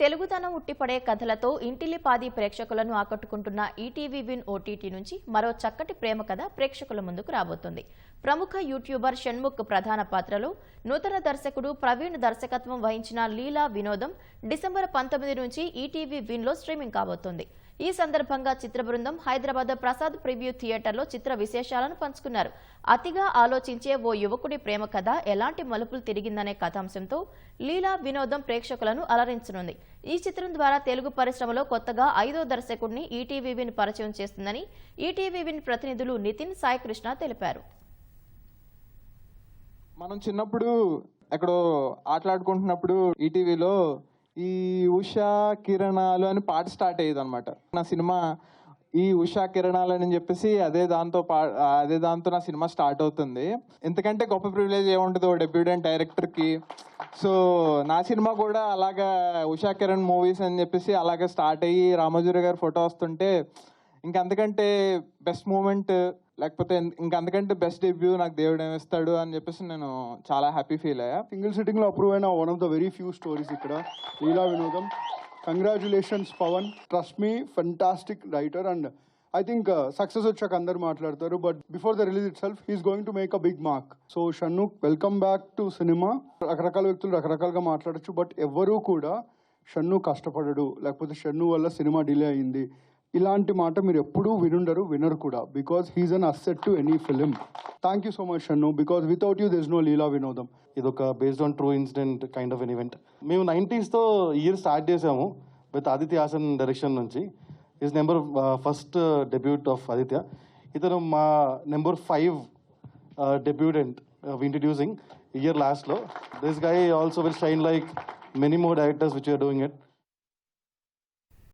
తెలుగుతనం ఉట్టిపడే కథలతో ఇంటిల్లిపాది ప్రేక్షకులను ఆకట్టుకుంటున్న ETV win OTT నుంచి మరో చక్కటి ప్రేమ కథ ప్రేక్షకుల ముందుకు రాబోతుంది. ప్రముఖ యూట్యూబర్ షణ్ముఖ్ ప్రధాన పాత్రలో నూతన దర్శకుడు ప్రవీణ్ దర్శకత్వం వహించిన లీలా వినోదం డిసెంబర్ పంతొమ్మిది నుంచి ఈటీవీ విన్లో స్ట్రీమింగ్ కాబోతోంది. ఈ సందర్భంగా చిత్ర బృందం హైదరాబాద్ ప్రసాద్ ప్రివ్యూ థియేటర్లో చిత్ర విశేషాలను పంచుకున్నారు. అతిగా ఆలోచించే ఓ యువకుడి ప్రేమ కథ ఎలాంటి మలుపులు తిరిగిందనే కథాంశంతో లీలా వినోదం ప్రేక్షకులను అలరించనుంది. ఈ చిత్రం ద్వారా తెలుగు పరిశ్రమలో కొత్తగా ఐదో దర్శకుడిని ఈటీవీవిని పరిచయం చేస్తుందని ఈటీవీవిన్ ప్రతినిధులు నితిన్ సాయికృష్ణ తెలిపారు. మనం చిన్నప్పుడు ఎక్కడో ఆటలాడుకుంటున్నప్పుడు ఈటీవీలో ఈ ఉషా కిరణాలు అని పాట స్టార్ట్ అయ్యేది అనమాట నా సినిమా ఈ ఉషా కిరణాలు అని చెప్పేసి అదే దాంతో పా అదే దాంతో నా సినిమా స్టార్ట్ అవుతుంది. ఎందుకంటే గొప్ప ప్రివిలేజ్ ఏముంటుందో ఓ డైరెక్టర్కి. సో నా సినిమా కూడా అలాగా ఉషా కిరణ్ మూవీస్ అని చెప్పేసి అలాగే స్టార్ట్ అయ్యి రామోజీరావు గారి ఫోటో వస్తుంటే ఇంకా అంతకంటే బెస్ట్ మూమెంట్ లేకపోతే ఇంకా అంతకంటే బెస్ట్ డెబ్యూ నాకు దేవుడు ఏమిస్తాడు అని చెప్పేసి నేను చాలా హ్యాపీ ఫీల్ అయ్యా. సింగిల్ సిట్టింగ్లో అప్రూవ్ అయిన one of the very few stories ఇక్కడ. Leela Vinodam. Congratulations Pavan trust me fantastic writer and I think success వచ్చాక అందరు మాట్లాడతారు but before the release itself he's going to make a big mark so Shannu welcome back to cinema రకరకాల వ్యక్తులు రకరకాలుగా మాట్లాడచ్చు but ఎవ్వరూ కూడా షన్ను కష్టపడడు. లేకపోతే షన్ను వల్ల సినిమా డిలే అయింది. ఇలాంటి మాట మీరు ఎప్పుడూ వినుండరు వినరు కూడా. Because he's an asset to any film thank you so much Annu because without you this no Leela Vinodam ఇది ఒక based on true incident kind of an event మేము నైంటీస్తో ఇయర్ స్టార్ట్ చేసాము విత్ ఆదిత్య హాసన్ డైరెక్షన్ నుంచి. Is number first debut of Aditya ఇతను మా number five debutante introducing year లాస్ట్లో this guy also will shine like many more directors which are doing it